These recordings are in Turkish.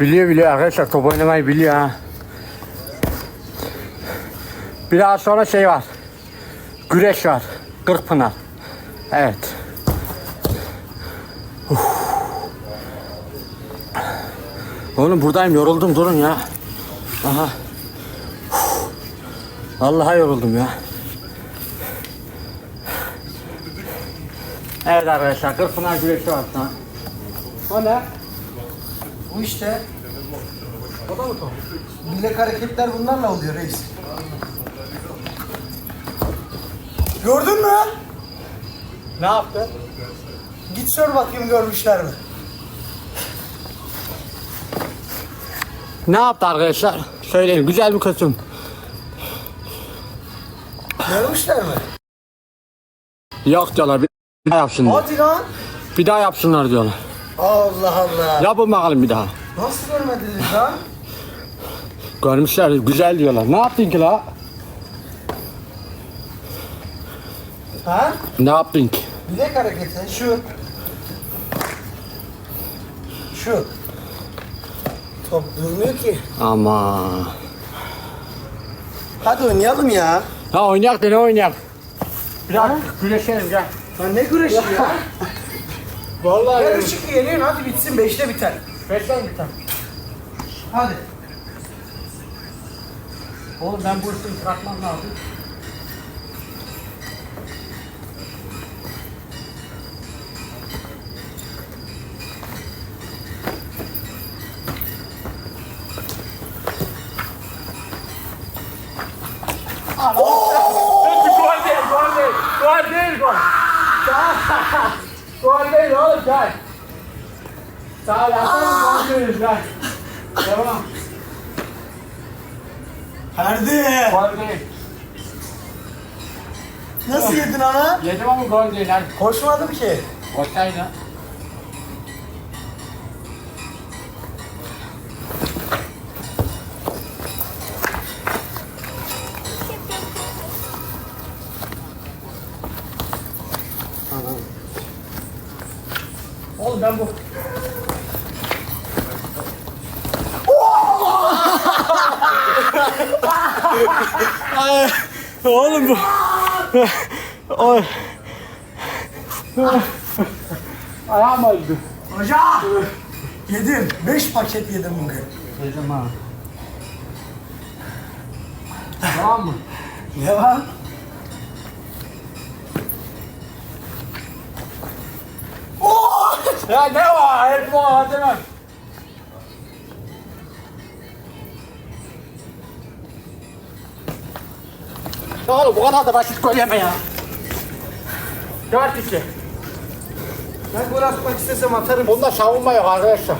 Biliyor biliyor arkadaşlar top oynamayı biliyor ha. Biraz sonra şey var. Güreş var. Kırkpınar. Evet. Uf. Oğlum buradayım yoruldum durun ya. Aha. Uf. Vallahi yoruldum ya. Evet arkadaşlar Kırkpınar güreşi var an. O ne? Bu işte. Bilek hareketler bunlarla oluyor reis. Gördün mü? Ne yaptı? Git sor bakayım görmüşler mi? Ne yaptı arkadaşlar? Söyleyin güzel bir kostüm. Görmüşler mi? Yok diyorlar bir daha yapsınlar. Hadi lan. Bir daha yapsınlar diyorlar. Allah Allah. Yapın bakalım bir daha. Nasıl görmediniz lan? Görmüşler güzel diyorlar. Ne yaptın ki la? Ha? Ne yaptın ki? Bilek hareketi şu. Şu. Top durmuyor ki. Ama. Hadi oynayalım ya. Ha oynayak da ne oynayak? Biraz güreşelim gel. Lan ne güreşi ya? Vallahi. Ver ışık yeniyin hadi bitsin 5'te biter. Beşten bir tane. Hadi. Oğlum ben bu işi bırakmam lazım. Gol değil, gol değil. Gol değil, gol. Gol değil oğlum, gel. Sağ ol, gol değil, gel. Devam. Ferdi. Gol değil. Nasıl yedin ana? Yedim ama gol değil lan. Koşmadım ki. Ortayla. Ben bu... Oğlum bu... Oy. Ayağım acıdı. Hoca. Yedim. 5 paket yedim bugün. Yedim ha. Tamam mı? Devam. Ya ne var? Hep bu lan. Ya oğlum bu kadar da basit gol yeme ya. Dört kişi. Ben gol atmak istesem atarım. Bunda savunma yok arkadaşlar.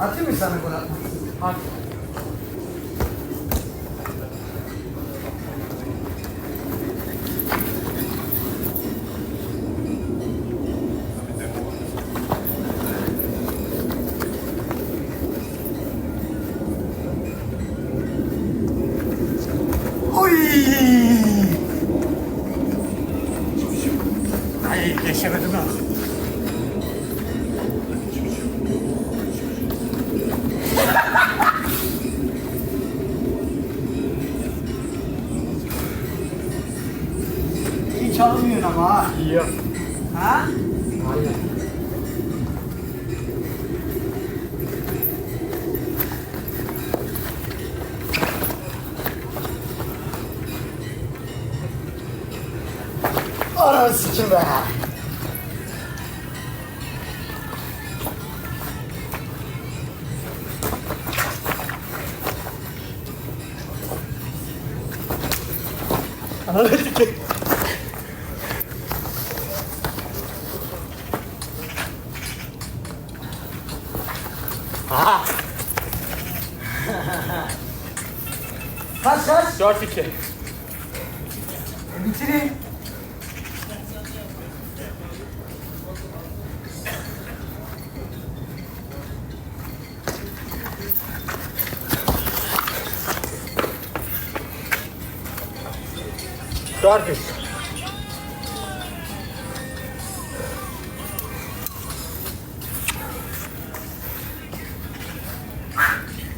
Atayım mı sana gol atmak? Hadi. Ananı sikim be. Ananı sikeyim. Aha. Kaç kaç? 4-2. Starfish.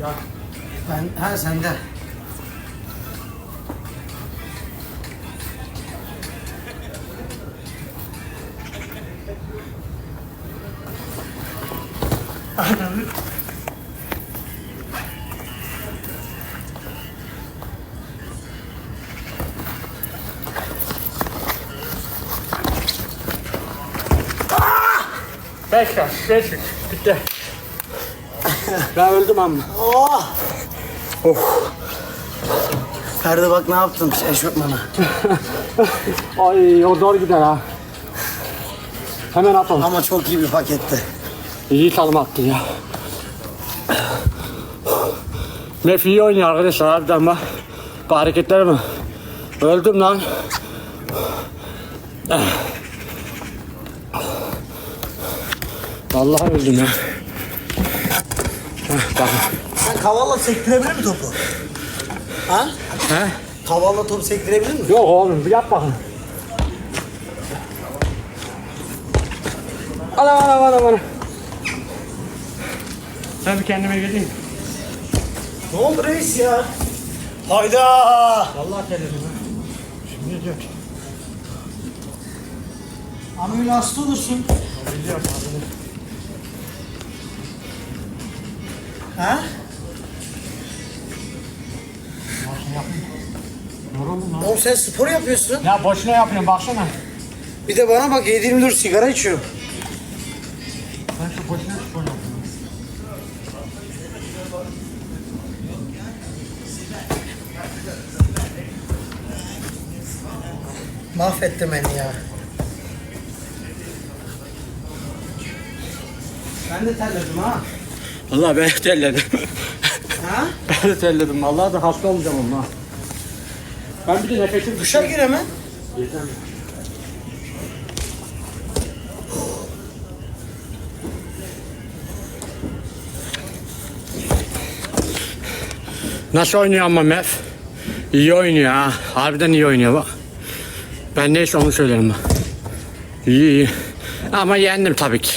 Ya. Ben, ha sende. Beş yaş, beş yaş. Bitti. ben öldüm amma. Oh! Ferdi bak ne yaptım eşofmana. Ay o zor gider ha. Hemen atalım. Ama çok iyi bir paketti. İyi attın ya. Mef iyi oynuyor arkadaşlar harbiden bak. Bu hareketler mi? Öldüm lan. Vallahi öldüm ya. Heh, bak. Sen kavalla sektirebilir mi topu? Ha? He? Kavalla top sektirebilir mi? Yok oğlum yap bakın. Ana ana ana ana. Ben bir kendime geleyim. Ne oldu reis ya? Hayda! Vallahi terledim ha. Şimdi diyor. Amül hasta olursun. Biliyorum abi. Ha? Yoruldum lan. Oğlum sen spor yapıyorsun. Ya boşuna yapıyorum baksana. Bir de bana bak 7-24 sigara içiyorum. Ben şu boşuna spor yapıyorum. Mahvettin beni ya. Ben de terledim ha. Vallahi ben terledim. Ha? ben de terledim. Vallahi da hasta olacağım onunla. Ben bir de nefesim Duşa gir hemen. Gireceğim. Nasıl oynuyor ama Mef? İyi oynuyor ha. Harbiden iyi oynuyor bak. Ben neyse onu söylerim bak. İyi iyi. Ama yendim tabii ki.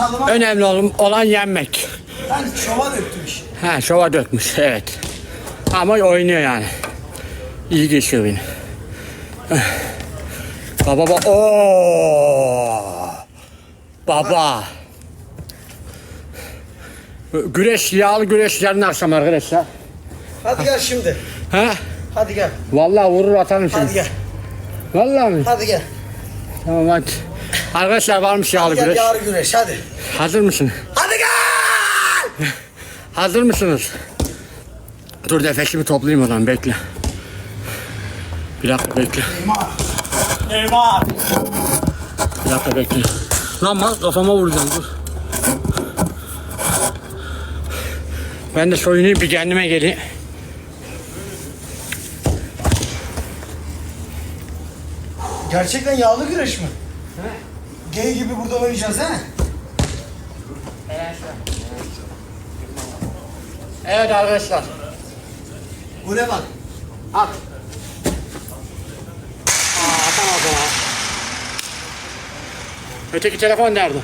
Çalıma, Önemli olan, olan yenmek. ben şova döktüm işi. Ha şova dökmüş evet. Ama oynuyor yani. İyi geçiyor beni. Eh. Baba baba. Oo. Baba. Güreş, yağlı güreş yarın akşam arkadaşlar. Hadi gel şimdi. Ha? Hadi gel. Vallahi vurur atarım Hadi şimdi. gel. Vallahi mi? Hadi gel. Tamam hadi. Arkadaşlar varmış yağlı güreş. yarı güreş hadi. Hazır mısın? Hadi gel. Hazır mısınız? Dur nefesimi toplayayım o zaman bekle. Bir dakika bekle. Neymar. Neymar. Bir dakika bekle. Lan mal kafama vuracağım dur. Ben de soyunayım bir kendime geleyim. Gerçekten yağlı güreş mi? Gay gibi burada oynayacağız he? Evet arkadaşlar. Gole bak. At. Aa atamaz o. Öteki telefon nerede?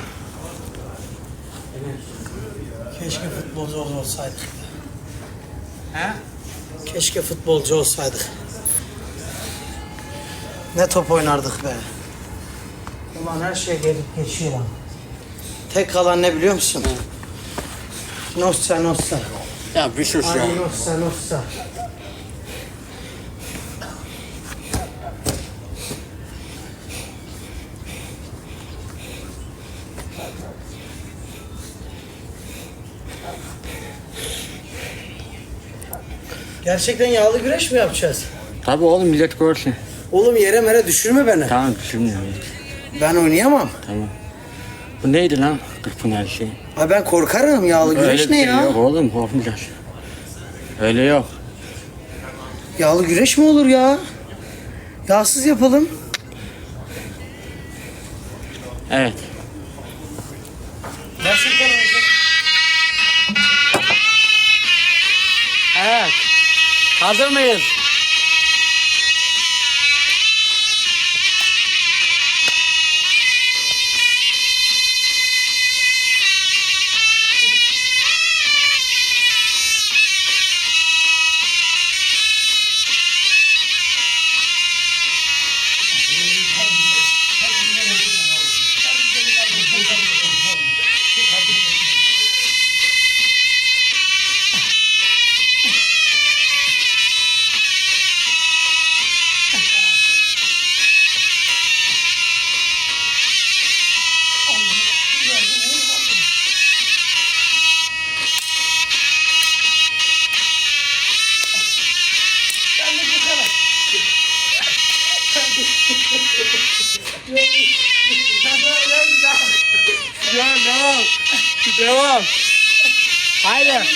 Keşke futbolcu olsaydık. He? Keşke futbolcu olsaydık. Ne top oynardık be. Ulan her şey gelip geçiyor lan. Tek kalan ne biliyor musun? Nossa nossa. Ya bir sus ya. Ay nossa nossa. Gerçekten yağlı güreş mi yapacağız? Tabii oğlum millet görsün. Oğlum yere mere düşürme beni. Tamam düşünmüyorum. Ben oynayamam. Tamam. Bu neydi lan? Kırpınar şey. Ay ben korkarım yağlı güreş Öyle bir ne şey ya? yok oğlum korkmayacağız. Öyle yok. Yağlı güreş mi olur ya? Yağsız yapalım. Evet. Evet. Hazır mıyız? Devam, devam. Devam. Haydi.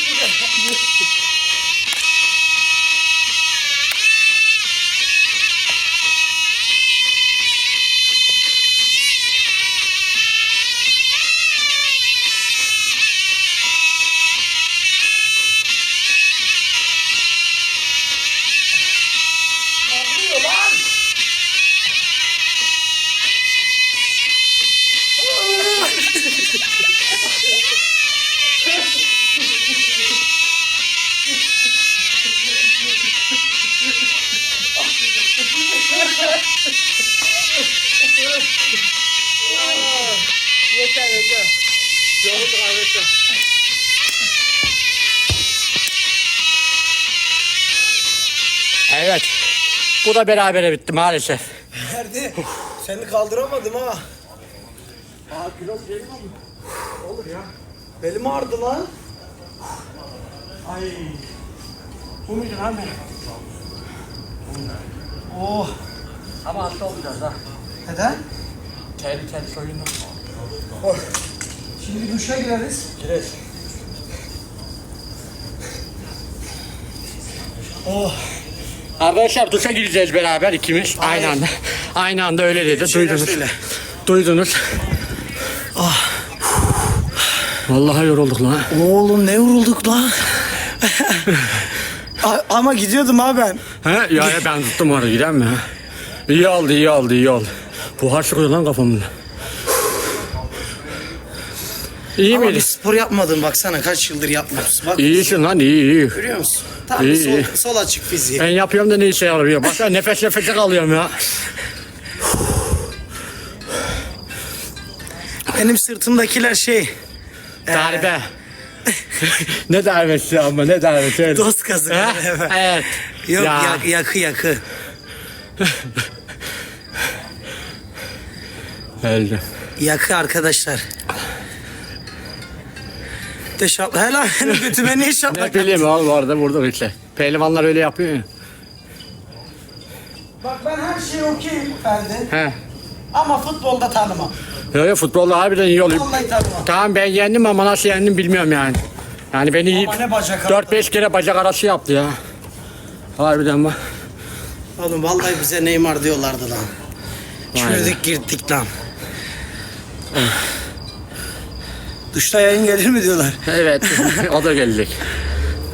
Yeter yeter. Yorulduk arkadaşlar. Evet. Bu da berabere bitti maalesef. Ferdi seni kaldıramadım ha. Aa kilo değil mi? Olur ya. Belim ağrıdı lan. Ay. Bu muydu lan benim? Oh. Ama hasta olacağız ha. Neden? Tehlikeli soyunma. Oh. Şimdi duşa gireriz. Gireriz. Oh. Arkadaşlar duşa gireceğiz beraber ikimiz aynı anda. Aynı anda öyle dedi. şeyler Duydunuz. söyle. Duydunuz. Ah. Vallahi yorulduk lan. Oğlum ne vurulduk lan. Ama gidiyordum ha ben. He? Ya, ya ben tuttum oraya gider mi? İyi oldu iyi oldu iyi oldu. Buhar çıkıyor lan kafamda. İyi Ama bir miydi? spor yapmadın baksana kaç yıldır yapmıyorsun. Bak İyisin lan iyi iyi. görüyor musun? Tam İyi, sol, iyi. sol açık fiziği. Ben yapıyorum da ne işe yarıyor. Bak ben nefes nefese kalıyorum ya. Benim sırtımdakiler şey. e, Darbe. ne darbesi ama ne darbesi. öyle. Dost kazık. Ha? Evet. Evet. Yok Ya. yak- yakı yakı. Öldü. Yakı arkadaşlar. De şap helal götüme niye Ne şaplak bileyim oğlum orada burada işte. Pehlivanlar öyle yapıyor ya. Bak ben her şey okeyim Ferdi. He. Ama futbolda tanımam. Yo yo futbolda harbiden iyi oluyor. Vallahi tanımam. Tamam ben yendim ama nasıl yendim bilmiyorum yani. Yani beni Ama ne bacak 4-5 kere bacak arası yaptı ya. Harbiden bak. Oğlum vallahi bize Neymar diyorlardı lan. Çürüdük girdik lan. Duşta yayın gelir mi diyorlar. Evet o da gelecek.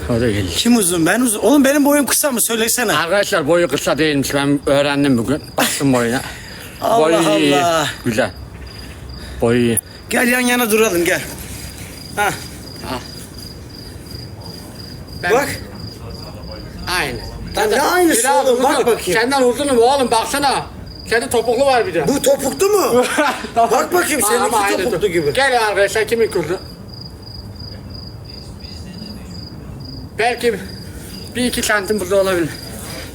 O da gelecek. Kim uzun ben uzun. Oğlum benim boyum kısa mı söylesene. Arkadaşlar boyu kısa değilmiş ben öğrendim bugün. Baktım boyuna. Allah boyu iyi. Allah. Güzel. Boyu iyi. Gel yan yana duralım gel. Ha Ben- bak. Aynı. Lan ne aynısı oğlum, bak bakayım. Senden uzunum oğlum baksana. Kendi topuklu var bir de. Bu topuklu mu? Bak bakayım, seninki ama aynı topuklu top- gibi. Gel arkadaşlar kimin kurdu? Belki bir iki santim burada olabilir.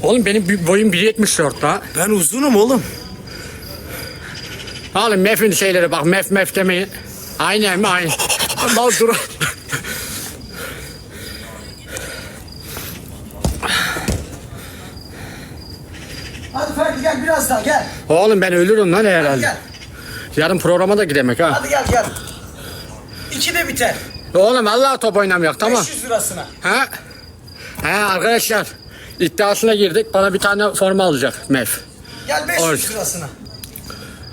Oğlum benim bir- boyum 1.74 la. ben uzunum oğlum. Oğlum mefin şeylere bak mef mef demeyin. Aynen mi aynı. Mal dur. Hadi Ferdi gel. Oğlum ben ölürüm lan herhalde. Gel. Yarın programa da gidemek ha. Hadi gel gel. İki de biter. Oğlum Allah top oynamayak tamam. 500 lirasına. Ha? Ha arkadaşlar iddiasına girdik. Bana bir tane forma alacak Mef. Gel 500 Orada. lirasına.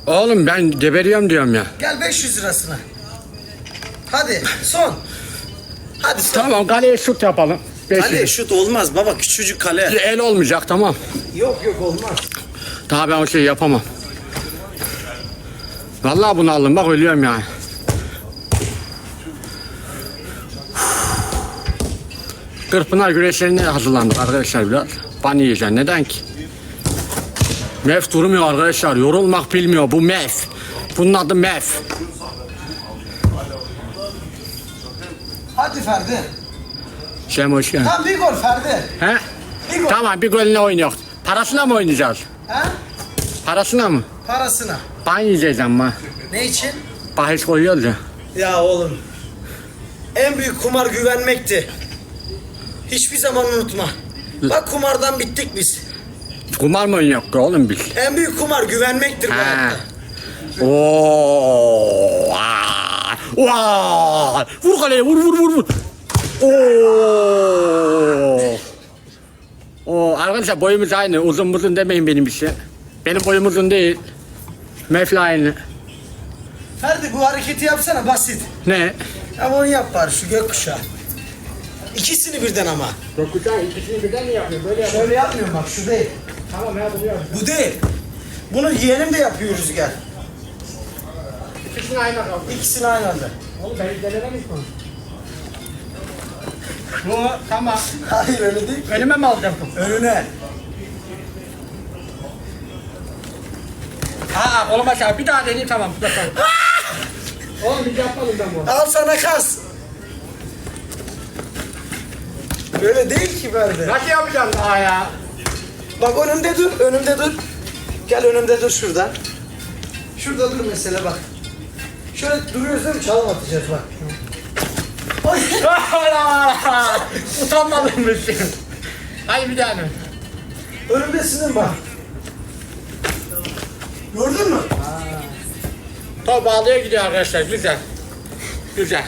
Oğlum ben geberiyorum diyorum ya. Gel 500 lirasına. Hadi son. Hadi son. Tamam kaleye şut yapalım. Beş Kale yüz. şut olmaz baba küçücük kale. El olmayacak tamam. Yok yok olmaz. Daha ben o şeyi yapamam. Vallahi bunu aldım bak ölüyorum yani. Kırpınar güreşlerine hazırlandık arkadaşlar biraz. Ban yiyeceğim. Neden ki? Mef durmuyor arkadaşlar. Yorulmak bilmiyor. Bu mef. Bunun adı mef. Hadi Ferdi. Şem hoş geldin. Tam bir gol Ferdi. He? Bir gol. Tamam bir golüne oynuyor. Parasına mı oynayacağız? Ha? Parasına mı? Parasına. Ban yiyeceğiz ama. Ne için? Bahis koyuyoruz ya. Ya oğlum. En büyük kumar güvenmekti. Hiçbir zaman unutma. Bak kumardan bittik biz. Kumar mı oynuyor oğlum biz? En büyük kumar güvenmektir bu Ha. hayatta. Oo! Aa! Vay! Vur kaleye vur vur vur vur. Oo! Oo arkadaşlar boyumuz aynı. Uzun uzun demeyin benim işe. Benim boyum uzun değil. Mefla aynı. Ferdi bu hareketi yapsana basit. Ne? Ama onu yap bari şu gökkuşağı. İkisini birden ama. Dokuzdan ikisini birden mi yapıyor? Böyle yapıyor. Şöyle yapmıyorum bak şu değil. Tamam ya bunu yap. Bu değil. Bunu yeğenim de yapıyor Rüzgar. İkisini aynı kaldı. İkisini aynı anda. Oğlum ben denememiş mi? Bu tamam. Hayır öyle değil. Önüme mi alacağım? Önüne. Aa kolum aşağı. Bir daha deneyeyim tamam. Yapalım. Oğlum bir yapmadım ben bunu. Al sana kas. Öyle değil ki Ferdi. Nasıl yapacağım daha ya? Bak önümde dur, önümde dur. Gel önümde dur şurada. Şurada dur mesela bak. Şöyle duruyoruz değil mi? Çalım atacağız bak. Ay. Utanmadın mı sen? Hadi bir daha dön. Önümdesin bak. Gördün mü? Top bağlıya gidiyor arkadaşlar. Güzel. Güzel.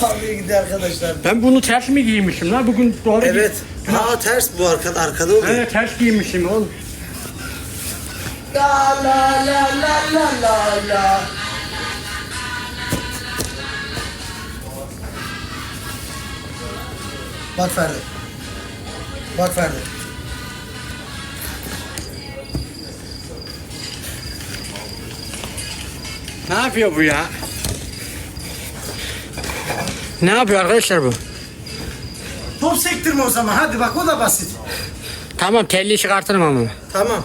Fabriye gidiyor arkadaşlar. Ben bunu ters mi giymişim lan? Bugün doğru Evet. Ha ters bu arkada arkada oluyor. Evet ters giymişim oğlum. La la la la la la la. Bak Ferdi. Bak Ferdi. Ne yapıyor bu ya? Ne yapıyor arkadaşlar bu? Top sektirme o zaman. Hadi bak o da basit. Tamam telli çıkartırım ama. Tamam.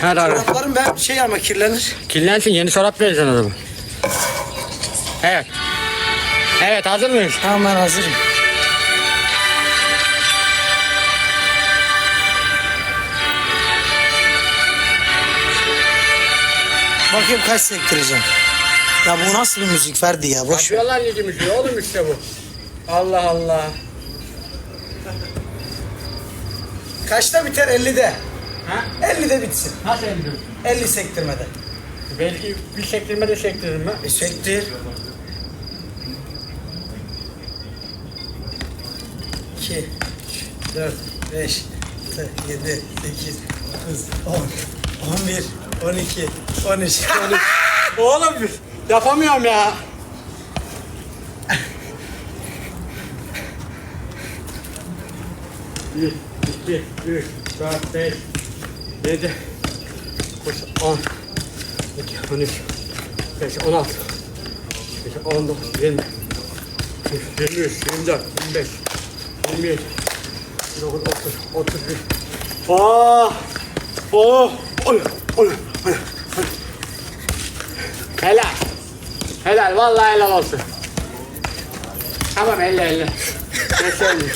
Her ara. Çoraplarım ben şey ama kirlenir. Kirlensin yeni çorap vereceksin o zaman. Evet. Evet hazır mıyız? Tamam ben hazırım. Bakayım kaç sektireceğim. Ya bu nasıl bir müzik Ferdi ya boş ver. Yapıyorlar ligimizi oğlum işte bu. Allah Allah. Kaçta biter 50'de? Ha? 50'de bitsin. Nasıl emdiyorsun? 50 sektirmede. Belki bir sektirme de sektiririm ben. E sektir. 2 4 5 6 7 8 9 10 11 12 13 13 Oğlum yapamıyorum ya. Bir, iki, üç, dört, beş, yedi, dokuz, on, iki, on üç, beş, on altı, beş, on dokuz, yirmi, yirmi üç, yirmi dört, yirmi beş, yirmi yedi, yirmi dokuz, otuz, otuz bir. Aa! Oh! Oy! Oy! Oy! Helal. Helal vallahi helal olsun. Tamam elle elle. Geçelim.